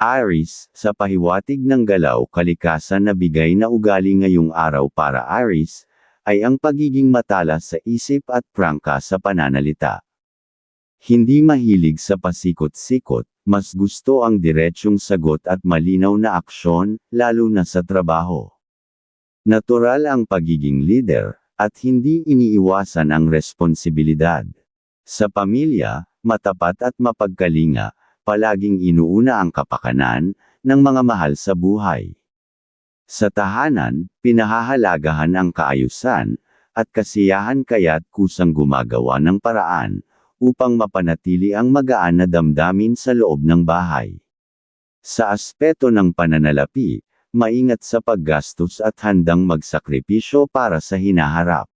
Aries, sa pahiwatig ng galaw kalikasan na bigay na ugali ngayong araw para Aries, ay ang pagiging matalas sa isip at prangka sa pananalita. Hindi mahilig sa pasikot-sikot, mas gusto ang diretsyong sagot at malinaw na aksyon, lalo na sa trabaho. Natural ang pagiging leader, at hindi iniiwasan ang responsibilidad. Sa pamilya, matapat at mapagkalinga, palaging inuuna ang kapakanan ng mga mahal sa buhay. Sa tahanan, pinahahalagahan ang kaayusan at kasiyahan kaya't kusang gumagawa ng paraan upang mapanatili ang magaan na damdamin sa loob ng bahay. Sa aspeto ng pananalapi, maingat sa paggastos at handang magsakripisyo para sa hinaharap.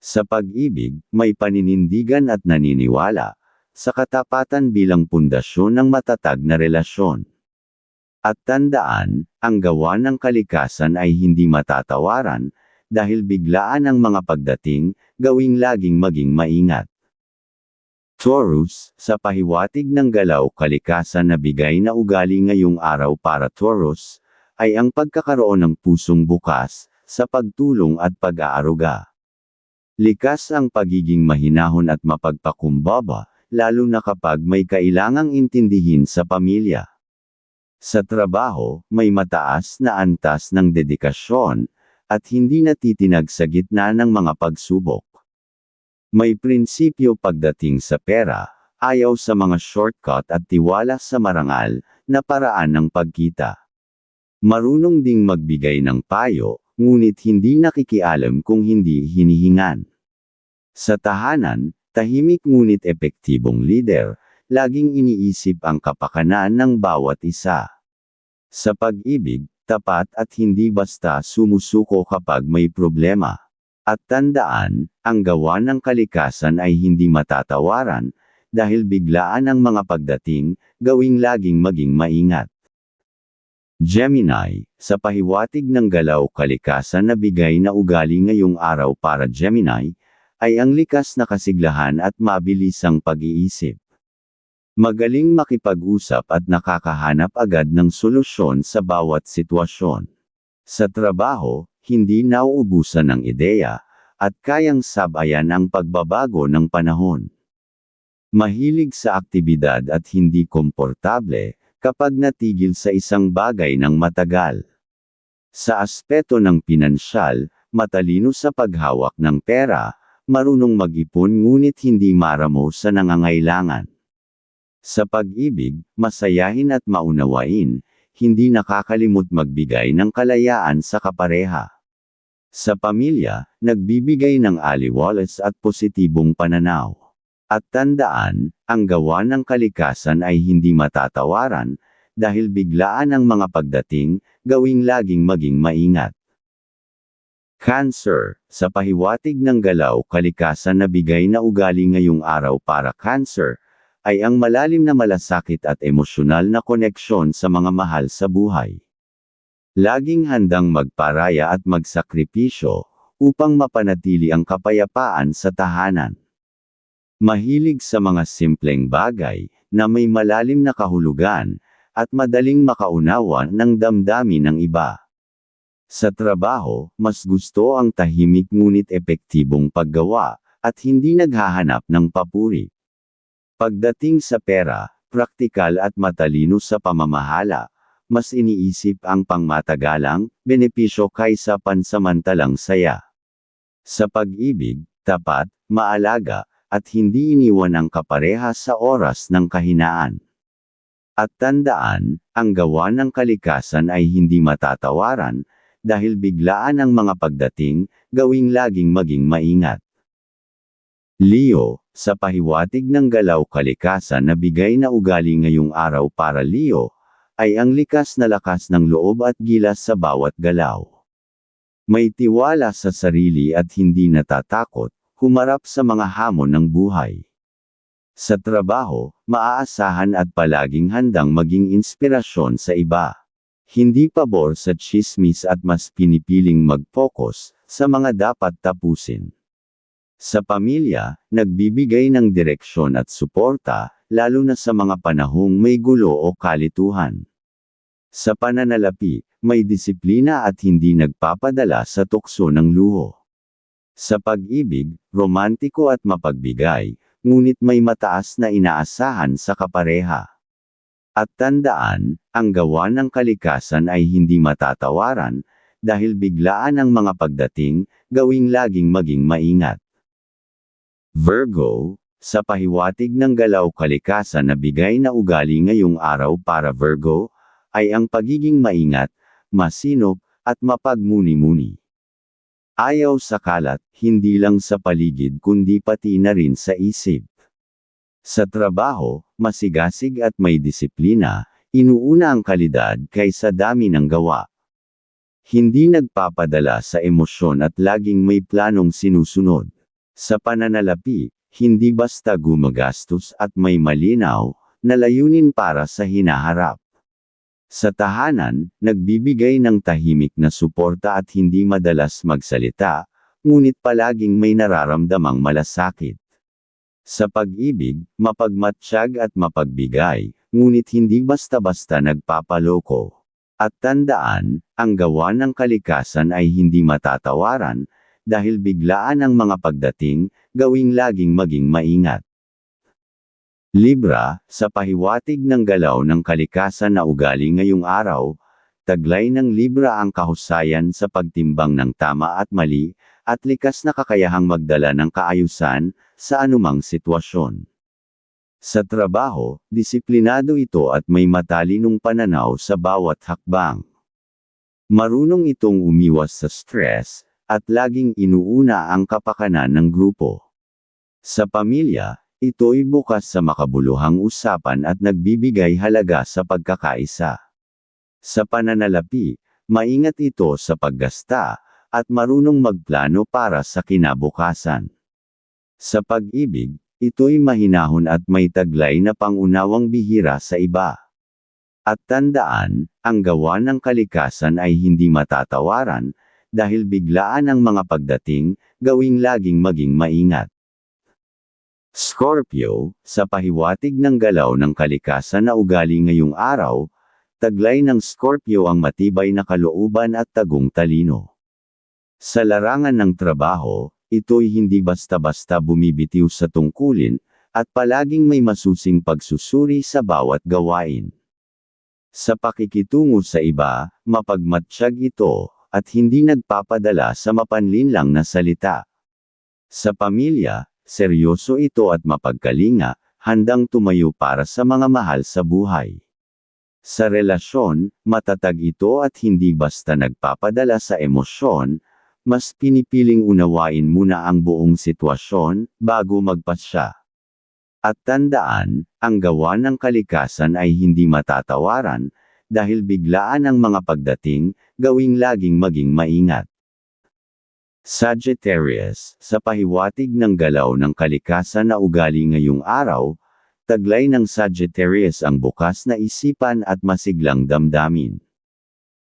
Sa pag-ibig, may paninindigan at naniniwala sa katapatan bilang pundasyon ng matatag na relasyon. At tandaan, ang gawa ng kalikasan ay hindi matatawaran, dahil biglaan ang mga pagdating, gawing laging maging maingat. Taurus, sa pahiwatig ng galaw kalikasan na bigay na ugali ngayong araw para Taurus, ay ang pagkakaroon ng pusong bukas, sa pagtulong at pag-aaruga. Likas ang pagiging mahinahon at mapagpakumbaba, lalo na kapag may kailangang intindihin sa pamilya. Sa trabaho, may mataas na antas ng dedikasyon, at hindi natitinag sa gitna ng mga pagsubok. May prinsipyo pagdating sa pera, ayaw sa mga shortcut at tiwala sa marangal, na paraan ng pagkita. Marunong ding magbigay ng payo, ngunit hindi nakikialam kung hindi hinihingan. Sa tahanan, Tahimik ngunit epektibong leader, laging iniisip ang kapakanan ng bawat isa. Sa pag-ibig, tapat at hindi basta sumusuko kapag may problema. At tandaan, ang gawa ng kalikasan ay hindi matatawaran, dahil biglaan ang mga pagdating, gawing laging maging maingat. Gemini, sa pahiwatig ng galaw kalikasan na bigay na ugali ngayong araw para Gemini, ay ang likas na kasiglahan at mabilisang pag-iisip. Magaling makipag-usap at nakakahanap agad ng solusyon sa bawat sitwasyon. Sa trabaho, hindi nauubusan ng ideya, at kayang sabayan ang pagbabago ng panahon. Mahilig sa aktibidad at hindi komportable, kapag natigil sa isang bagay ng matagal. Sa aspeto ng pinansyal, matalino sa paghawak ng pera, marunong mag-ipon ngunit hindi maramo sa nangangailangan. Sa pag-ibig, masayahin at maunawain, hindi nakakalimot magbigay ng kalayaan sa kapareha. Sa pamilya, nagbibigay ng aliwalas at positibong pananaw. At tandaan, ang gawa ng kalikasan ay hindi matatawaran, dahil biglaan ang mga pagdating, gawing laging maging maingat. Cancer, sa pahiwatig ng galaw kalikasan na bigay na ugali ngayong araw para Cancer, ay ang malalim na malasakit at emosyonal na koneksyon sa mga mahal sa buhay. Laging handang magparaya at magsakripisyo, upang mapanatili ang kapayapaan sa tahanan. Mahilig sa mga simpleng bagay, na may malalim na kahulugan, at madaling makaunawa ng damdamin ng iba. Sa trabaho, mas gusto ang tahimik ngunit epektibong paggawa, at hindi naghahanap ng papuri. Pagdating sa pera, praktikal at matalino sa pamamahala, mas iniisip ang pangmatagalang, benepisyo kaysa pansamantalang saya. Sa pag-ibig, tapat, maalaga, at hindi iniwan ang kapareha sa oras ng kahinaan. At tandaan, ang gawa ng kalikasan ay hindi matatawaran, dahil biglaan ang mga pagdating, gawing laging maging maingat. Leo, sa pahiwatig ng galaw kalikasan na bigay na ugali ngayong araw para Leo, ay ang likas na lakas ng loob at gilas sa bawat galaw. May tiwala sa sarili at hindi natatakot, humarap sa mga hamon ng buhay. Sa trabaho, maaasahan at palaging handang maging inspirasyon sa iba. Hindi pabor sa chismis at mas pinipiling mag-focus sa mga dapat tapusin. Sa pamilya, nagbibigay ng direksyon at suporta, lalo na sa mga panahong may gulo o kalituhan. Sa pananalapi, may disiplina at hindi nagpapadala sa tukso ng luho. Sa pag-ibig, romantiko at mapagbigay, ngunit may mataas na inaasahan sa kapareha. At tandaan, ang gawa ng kalikasan ay hindi matatawaran, dahil biglaan ang mga pagdating, gawing laging maging maingat. Virgo, sa pahiwatig ng galaw kalikasan na bigay na ugali ngayong araw para Virgo, ay ang pagiging maingat, masinop, at mapagmuni-muni. Ayaw sa kalat, hindi lang sa paligid kundi pati na rin sa isip. Sa trabaho, masigasig at may disiplina, inuuna ang kalidad kaysa dami ng gawa. Hindi nagpapadala sa emosyon at laging may planong sinusunod. Sa pananalapi, hindi basta gumagastos at may malinaw na layunin para sa hinaharap. Sa tahanan, nagbibigay ng tahimik na suporta at hindi madalas magsalita, ngunit palaging may nararamdamang malasakit. Sa pag-ibig, mapagmatsyag at mapagbigay, ngunit hindi basta-basta nagpapaloko. At tandaan, ang gawa ng kalikasan ay hindi matatawaran, dahil biglaan ang mga pagdating, gawing laging maging maingat. Libra, sa pahiwatig ng galaw ng kalikasan na ugali ngayong araw, taglay ng Libra ang kahusayan sa pagtimbang ng tama at mali, at likas na kakayahang magdala ng kaayusan, sa anumang sitwasyon. Sa trabaho, disiplinado ito at may matalinong pananaw sa bawat hakbang. Marunong itong umiwas sa stress, at laging inuuna ang kapakanan ng grupo. Sa pamilya, ito'y bukas sa makabuluhang usapan at nagbibigay halaga sa pagkakaisa. Sa pananalapi, maingat ito sa paggasta, at marunong magplano para sa kinabukasan. Sa pag-ibig, ito'y mahinahon at may taglay na pangunawang bihira sa iba. At tandaan, ang gawa ng kalikasan ay hindi matatawaran, dahil biglaan ang mga pagdating, gawing laging maging maingat. Scorpio, sa pahiwatig ng galaw ng kalikasan na ugali ngayong araw, taglay ng Scorpio ang matibay na kalooban at tagong talino. Sa larangan ng trabaho, ito'y hindi basta-basta bumibitiw sa tungkulin, at palaging may masusing pagsusuri sa bawat gawain. Sa pakikitungo sa iba, mapagmatsyag ito, at hindi nagpapadala sa mapanlinlang na salita. Sa pamilya, seryoso ito at mapagkalinga, handang tumayo para sa mga mahal sa buhay. Sa relasyon, matatag ito at hindi basta nagpapadala sa emosyon, mas pinipiling unawain muna ang buong sitwasyon, bago magpasya. At tandaan, ang gawa ng kalikasan ay hindi matatawaran, dahil biglaan ang mga pagdating, gawing laging maging maingat. Sagittarius, sa pahiwatig ng galaw ng kalikasan na ugali ngayong araw, taglay ng Sagittarius ang bukas na isipan at masiglang damdamin.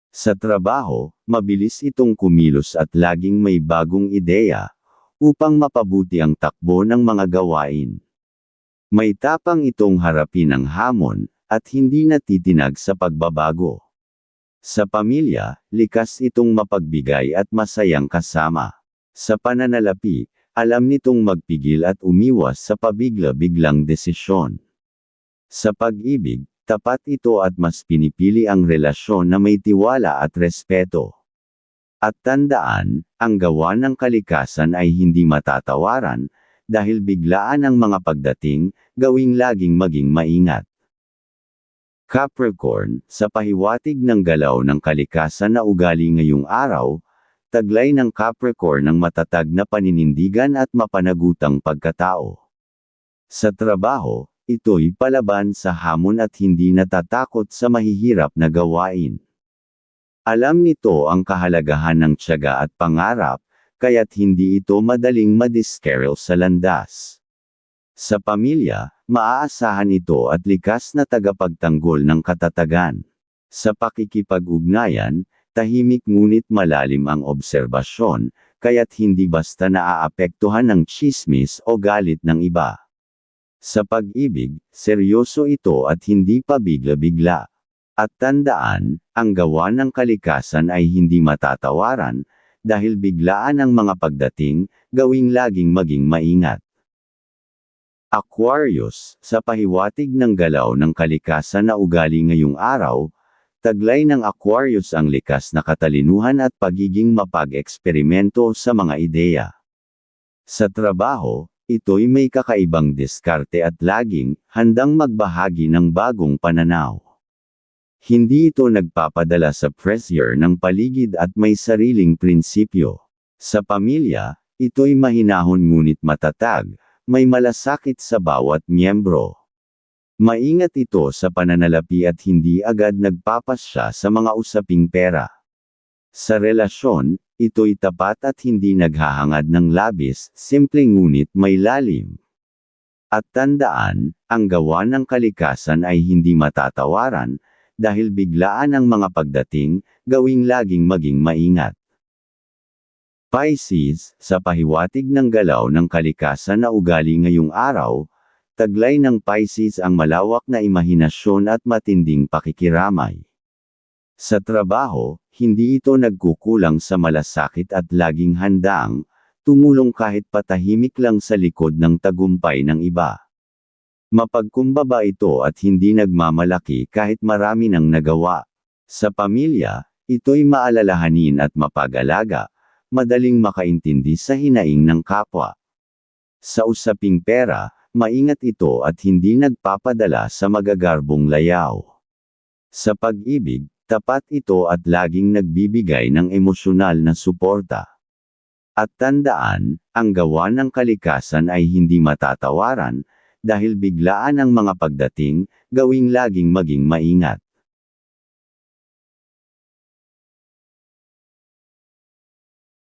Sa trabaho, mabilis itong kumilos at laging may bagong ideya, upang mapabuti ang takbo ng mga gawain. May tapang itong harapin ang hamon, at hindi natitinag sa pagbabago. Sa pamilya, likas itong mapagbigay at masayang kasama. Sa pananalapi, alam nitong magpigil at umiwas sa pabigla-biglang desisyon. Sa pag-ibig, Tapat ito at mas pinipili ang relasyon na may tiwala at respeto. At tandaan, ang gawa ng kalikasan ay hindi matatawaran, dahil biglaan ang mga pagdating, gawing laging maging maingat. Capricorn, sa pahiwatig ng galaw ng kalikasan na ugali ngayong araw, taglay ng Capricorn ng matatag na paninindigan at mapanagutang pagkatao. Sa trabaho, Ito'y palaban sa hamon at hindi natatakot sa mahihirap na gawain. Alam nito ang kahalagahan ng tiyaga at pangarap, kaya't hindi ito madaling madiskeril sa landas. Sa pamilya, maaasahan ito at likas na tagapagtanggol ng katatagan. Sa pakikipag-ugnayan, tahimik ngunit malalim ang obserbasyon, kaya't hindi basta naaapektuhan ng chismis o galit ng iba. Sa pag-ibig, seryoso ito at hindi pa bigla-bigla. At tandaan, ang gawa ng kalikasan ay hindi matatawaran, dahil biglaan ang mga pagdating, gawing laging maging maingat. Aquarius, sa pahiwatig ng galaw ng kalikasan na ugali ngayong araw, taglay ng Aquarius ang likas na katalinuhan at pagiging mapag-eksperimento sa mga ideya. Sa trabaho, ito'y may kakaibang diskarte at laging handang magbahagi ng bagong pananaw. Hindi ito nagpapadala sa pressure ng paligid at may sariling prinsipyo. Sa pamilya, ito'y mahinahon ngunit matatag, may malasakit sa bawat miyembro. Maingat ito sa pananalapi at hindi agad nagpapasya sa mga usaping pera. Sa relasyon, ito'y tapat at hindi naghahangad ng labis, simple ngunit may lalim. At tandaan, ang gawa ng kalikasan ay hindi matatawaran, dahil biglaan ang mga pagdating, gawing laging maging maingat. Pisces, sa pahiwatig ng galaw ng kalikasan na ugali ngayong araw, taglay ng Pisces ang malawak na imahinasyon at matinding pakikiramay. Sa trabaho, hindi ito nagkukulang sa malasakit at laging handang, tumulong kahit patahimik lang sa likod ng tagumpay ng iba. Mapagkumbaba ito at hindi nagmamalaki kahit marami nang nagawa. Sa pamilya, ito'y maalalahanin at mapag-alaga, madaling makaintindi sa hinaing ng kapwa. Sa usaping pera, maingat ito at hindi nagpapadala sa magagarbong layaw. Sa pag-ibig, tapat ito at laging nagbibigay ng emosyonal na suporta. At tandaan, ang gawa ng kalikasan ay hindi matatawaran, dahil biglaan ang mga pagdating, gawing laging maging maingat.